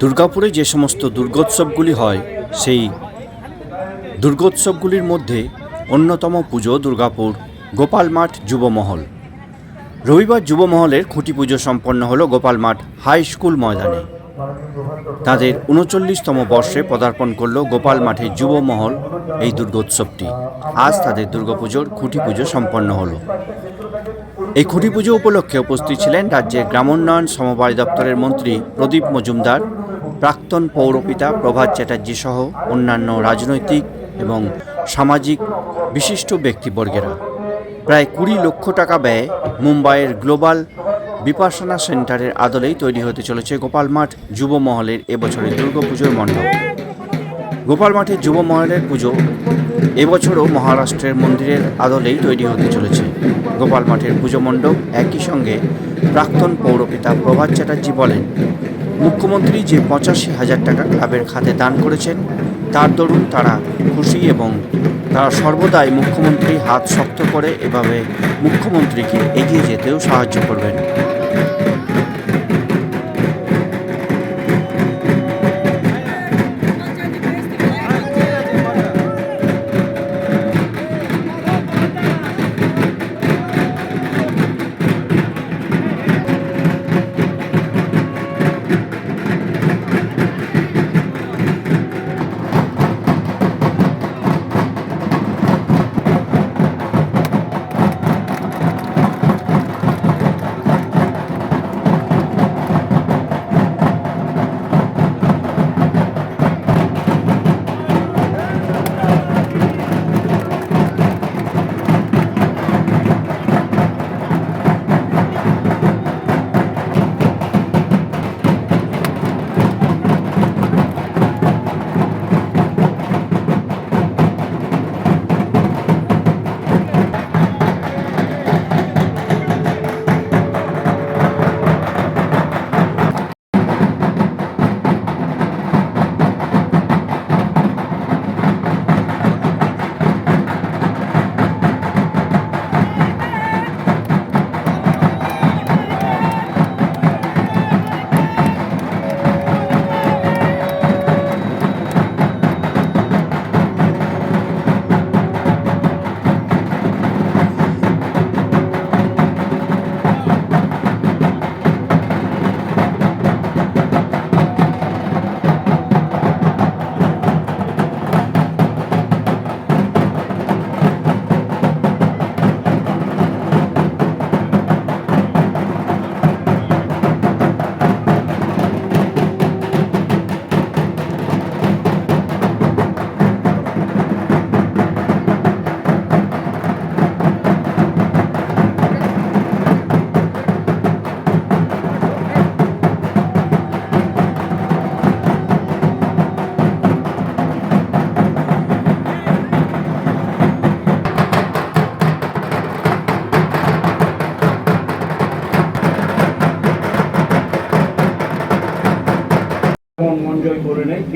দুর্গাপুরে যে সমস্ত দুর্গোৎসবগুলি হয়, সেই দুর্গোৎসবগুলির মধ্যে অন্যতম পুজো দুর্গাপুর গোপাল মাঠ যুবমহল রবিবার যুবমহলের খুঁটি পুজো সম্পন্ন হলো গোপাল মাঠ হাই স্কুল ময়দানে। তাদের উনচল্লিশতম বর্ষে পদার্পণ করল গোপাল মাঠে যুবমহল এই দুর্গোৎসবটি। আজ তাদের দুর্গাপুজোর খুঁটি পুজো সম্পন্ন হলো। এই খুঁটি পুজো উপলক্ষে উপস্থিত ছিলেন রাজ্যের গ্রামোন্নয়ন সমবায় দপ্তরের মন্ত্রী প্রদীপ মজুমদার, প্রাক্তন পৌরপিতা প্রভাত চ্যাটার্জি সহ অন্যান্য রাজনৈতিক এবং সামাজিক বিশিষ্ট ব্যক্তিবর্গেরা। প্রায় কুড়ি লক্ষ টাকা ব্যয়ে মুম্বাইয়ের গ্লোবাল বিপাসনা সেন্টারের আদলেই তৈরি হতে চলেছে গোপাল মাঠ যুব মহলের এবছরের দুর্গাপুজোর মণ্ডপ। গোপাল মাঠের যুব মহলের পুজো এবছরও মহারাষ্ট্রের মন্দিরের আদলেই তৈরি হতে চলেছে। গোপাল মাঠের পুজো মণ্ডপ একই সঙ্গে প্রাক্তন পৌরপিতা প্রভাত চ্যাটার্জি বলেন, মুখ্যমন্ত্রী যে পঁচাশি হাজার টাকা ক্লাবের খাতে দান করেছেন, তার দরুন তারা খুশি এবং তারা সর্বদাই মুখ্যমন্ত্রী হাত শক্ত করে এভাবে মুখ্যমন্ত্রীকে এগিয়ে যেতেও সাহায্য করবেন।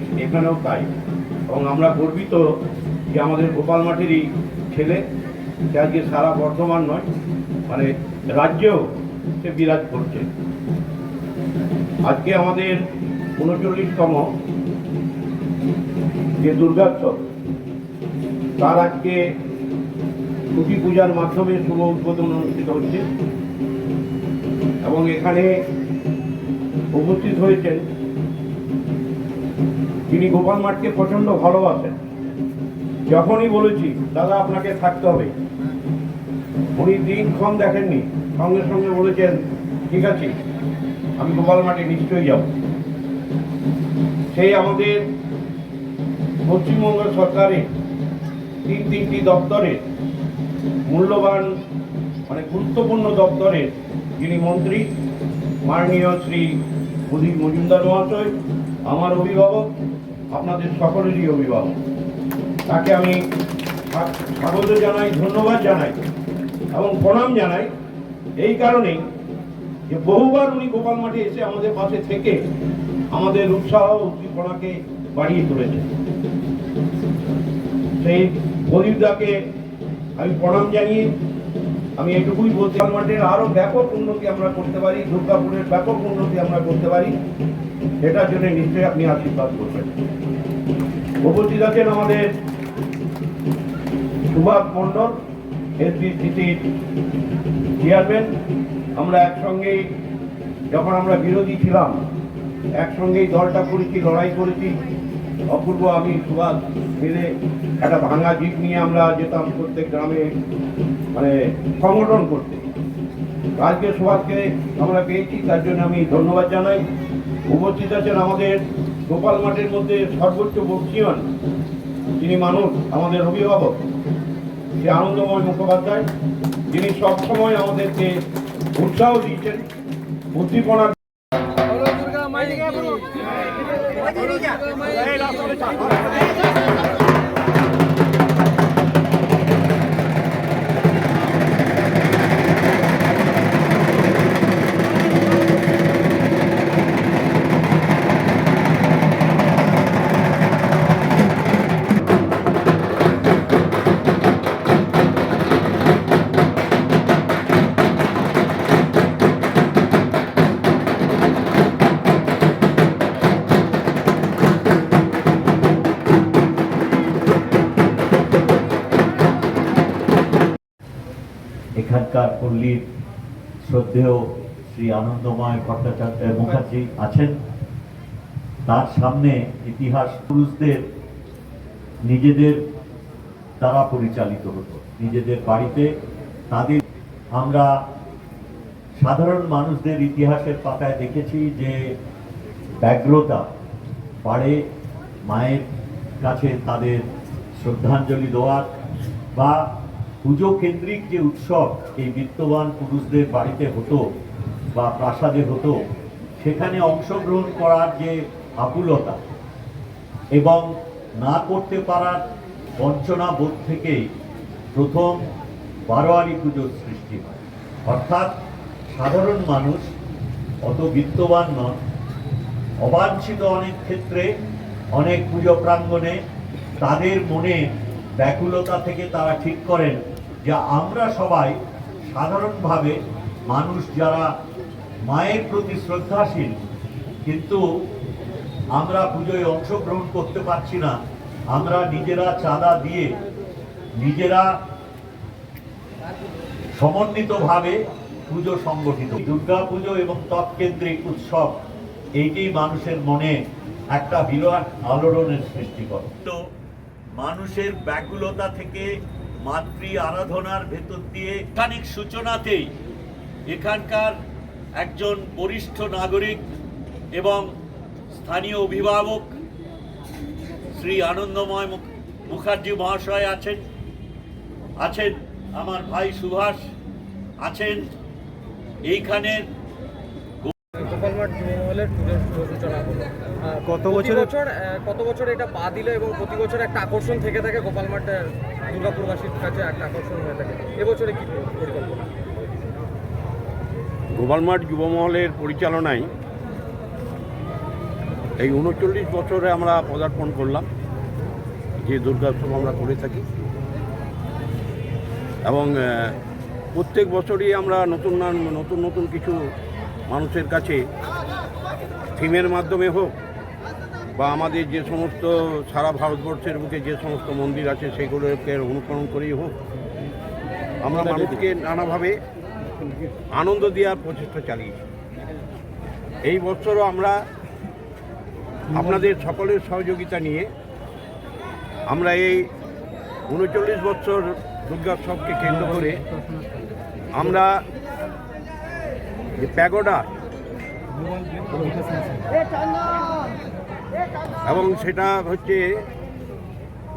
ঠিক এখানেও তাই। এবং আমরা গর্বিত যে আমাদের গোপাল মাঠেরই ছেলে, সে আজকে সারা বর্ধমান নয় মানে রাজ্যেও সে বিরাজ করছে। আজকে আমাদের উনচল্লিশতম যে দুর্গোৎসব তার আজকে ছুটি পূজার মাধ্যমে শুভ উদ্বোধন অনুষ্ঠিত হচ্ছে। এবং এখানে উপস্থিত হয়েছেন তিনি গোপাল মাঠকে প্রচণ্ড ভালোবাসেন। যখনই বলেছি, দাদা, আপনাকে থাকতে হবে। উনি দিনক্ষণ দেখেননি, সঙ্গে সঙ্গে বলেছেন, ঠিক আছে, আমি গোপাল মাঠে নিশ্চয়ই যাব। সেই আমাদের পশ্চিমবঙ্গ সরকারের তিন তিনটি দপ্তরের মূল্যবান মানে গুরুত্বপূর্ণ দপ্তরের যিনি মন্ত্রী, মাননীয় শ্রী প্রদীপ মজুমদার মহাশয়, আমার অভিভাবক আপনাদের সকলেরই অভিভাবক তাকে আমি স্বা- স্বাগত জানাই, ধন্যবাদ জানাই এবং প্রণাম জানাই। এই কারণেই যে বহুবার উনি গোপাল মাঠে এসে আমাদের পাশে থেকে আমাদের উৎসাহ উদ্দীপনাকে বাড়িয়ে তুলেছে সেই প্রদীপদাকে আমি প্রণাম জানিয়ে আমি এটুকুই বলতে মাঠের আরও ব্যাপক উন্নতি আমরা করতে পারি, দুর্গাপুরের ব্যাপক উন্নতি আমরা করতে পারি। এটার জন্য নিশ্চয়ই আপনি আশীর্বাদ করবেন। উপস্থিত আছেন আমাদের সুভাষ মণ্ডল এসবিসিটির চেয়ারম্যান। আমরা একসঙ্গেই, যখন আমরা বিরোধী ছিলাম, একসঙ্গেই দলটা করেছি, লড়াই করেছি। অপূর্ব আমি সুভাষ মিলে একটা ভাঙা জিপ নিয়ে আমরা যেতাম প্রত্যেক গ্রামে মানে সংগঠন করতে আজকে সুভাষকে আমরা পেয়েছি তার জন্য আমি ধন্যবাদ জানাই উপস্থিত আছেন আমাদের গোপাল মাঠের মধ্যে সর্বোচ্চ বক্সিয়ান যিনি মানুষ আমাদের অভিভাবক শ্রী আনন্দময় মুখোপাধ্যায় যিনি সবসময় আমাদেরকে উৎসাহ দিচ্ছেন উদ্দীপনা পল্লীর শ্রদ্ধেয় শ্রী আনন্দময় ভট্টাচার্য মুখার্জি আছেন। তার সামনে ইতিহাস পুরুষদের নিজেদের দ্বারা পরিচালিত হতো। নিজেদের বাড়িতে তাদের আমরা সাধারণ মানুষদের ইতিহাসের পাতায় দেখেছি যে ব্যগ্রতা পাড়ে মায়ের কাছে তাদের শ্রদ্ধাঞ্জলি দেওয়ার বা পুজো কেন্দ্রিক যে উৎসব এই বিত্তবান পুরুষদের বাড়িতে হতো বা প্রাসাদে হতো, সেখানে অংশগ্রহণ করার যে আকুলতা এবং না করতে পারার বঞ্চনা বোধ থেকেই প্রথম বারোয়ারি পুজোর সৃষ্টি হয়। অর্থাৎ সাধারণ মানুষ অত বিত্তবান নন। অবাঞ্ছিত অনেক ক্ষেত্রে অনেক পুজো প্রাঙ্গণে তাদের মনে ব্যাকুলতা থেকে তারা ঠিক করেন যে আমরা সবাই সাধারণভাবে মানুষ যারা মায়ের প্রতি শ্রদ্ধাশীল, কিন্তু আমরা পুজোয় অংশগ্রহণ করতে পারছি না। আমরা নিজেরা চাঁদা দিয়ে নিজেরা সমন্বিতভাবে পুজো সংগঠিত। দুর্গা পুজো এবং তৎকেন্দ্রিক উৎসব, এইটি মানুষের মনে একটা বিরাট আলোড়নের সৃষ্টি করে। তো মানুষের ব্যাকুলতা থেকে মাতৃ আরাধনার ভেতর দিয়ে খানিক সূচনাতেই এখানকার একজন বরিষ্ঠ নাগরিক এবং স্থানীয় অভিভাবক শ্রী আনন্দময় মুখার্জি মহাশয় আছেন আছেন আমার ভাই সুভাষ, আছেন এইখানের মহলের পুজোর সূচনা হলো কত বছর কত বছর এটা পা দিল এবং প্রতি বছর একটা আকর্ষণ থেকে থাকে গোপালমাঠ আহ, দুর্গাপুরবাসীর কাছে একটা আকর্ষণ হয়ে থাকে। এবছরে কি পরিকল্পনা? গোপালমাঠ যুবমহলের পরিচালনায় এই উনচল্লিশ বছরে আমরা পদার্পণ করলাম যে দুর্গোৎসব আমরা করে থাকি। এবং প্রত্যেক বছরই আমরা নতুন নতুন নতুন কিছু মানুষের কাছে থিমের মাধ্যমে হোক বা আমাদের যে সমস্ত সারা ভারতবর্ষের বুকে যে সমস্ত মন্দির আছে সেগুলোকে অনুকরণ করেই হোক আমরা মানুষকে নানাভাবে আনন্দ দেওয়ার প্রচেষ্টা চালিয়েছি এই বছরও আমরা আপনাদের সকলের সহযোগিতা নিয়ে আমরা এই উনচল্লিশ বছর দুর্গোৎসবকে কেন্দ্র করে আমরা যে প্যাগোডা এবং সেটা হচ্ছে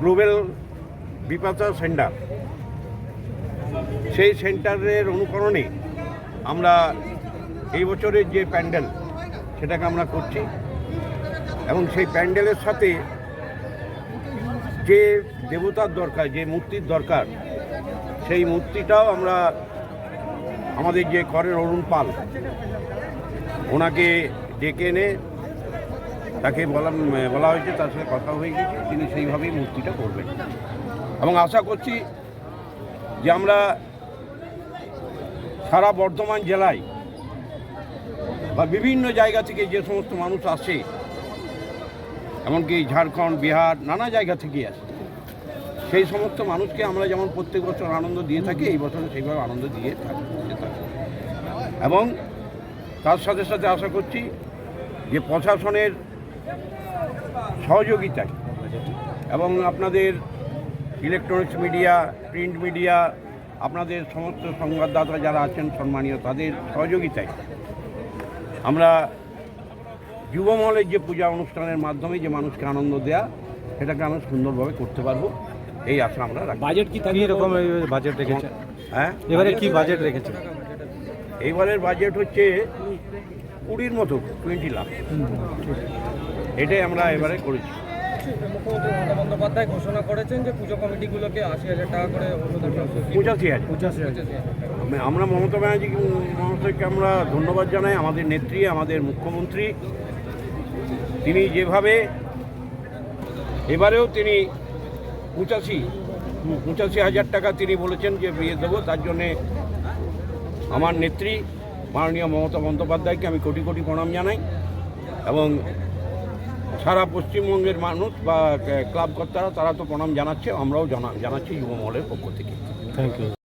গ্লোবাল বিপাশা সেন্টার। সেই সেন্টারের অনুকরণে আমরা এই বছরের যে প্যান্ডেল, সেটাকে আমরা করছি। এবং সেই প্যান্ডেলের সাথে যে দেবতার দরকার, যে মূর্তির দরকার, সেই মূর্তিটাও আমরা আমাদের যে করের অরুণ পাল ওনাকে ডেকে এনে তাকে বলা বলা হয়েছে, তার সাথে কথা হয়ে গেছে, তিনি সেইভাবেই মূর্তিটা করবেন এবং আশা করছি যে আমরা সারা বর্ধমান জেলায় বা বিভিন্ন জায়গা থেকে যে সমস্ত মানুষ আসে, এমনকি ঝাড়খণ্ড, বিহার, নানা জায়গা থেকে আসে, সেই সমস্ত মানুষকে আমরা যেমন প্রত্যেক বছর আনন্দ দিয়ে থাকি, এই বছর সেইভাবে আনন্দ দিয়ে থাকি। এবং তার সাথে সাথে আশা করছি যে প্রশাসনের সহযোগিতায় এবং আপনাদের ইলেকট্রনিক্স মিডিয়া প্রিন্ট মিডিয়া আপনাদের সমস্ত সংবাদদাতা যারা আছেন সম্মানীয় তাদের সহযোগিতায় আমরা যুবমহলের যে পূজা অনুষ্ঠানের মাধ্যমে যে মানুষকে আনন্দ দেয়া সেটাকে আমরা সুন্দরভাবে করতে পারব এই আশা আমরা রাখি বাজেট কি থাকবে এরকম বাজেট রেখেছে? হ্যাঁ? এবারে কি বাজেট রেখেছে? এইবারের বাজেট হচ্ছে কুড়ির মতো টোয়েন্টি লাখ। এটাই আমরা এবারে করেছি। মুখ্যমন্ত্রী মমতা বন্দ্যোপাধ্যায় ঘোষণা করেছেন যে পুজো কমিটিগুলোকে আশি হাজার টাকা করে অনুদান পঁচাশি হাজার। পঁচাশি হাজার। আমরা মমতা ব্যানার্জি মমতাকে আমরা ধন্যবাদ জানাই আমাদের নেত্রী আমাদের মুখ্যমন্ত্রী। তিনি যেভাবে এবারেও তিনি পঁচাশি পঁচাশি হাজার টাকা তিনি বলেছেন যে বিয়ে দেবো তার জন্যে আমার নেত্রী মাননীয় মমতা বন্দ্যোপাধ্যায়কে আমি কোটি কোটি প্রণাম জানাই এবং সারা পশ্চিমবঙ্গের মানুষ বা ক্লাবকর্তারা তারা তো প্রণাম জানাচ্ছে, আমরাও জানা, জানাচ্ছি যুবমহলের পক্ষ থেকে। Thank you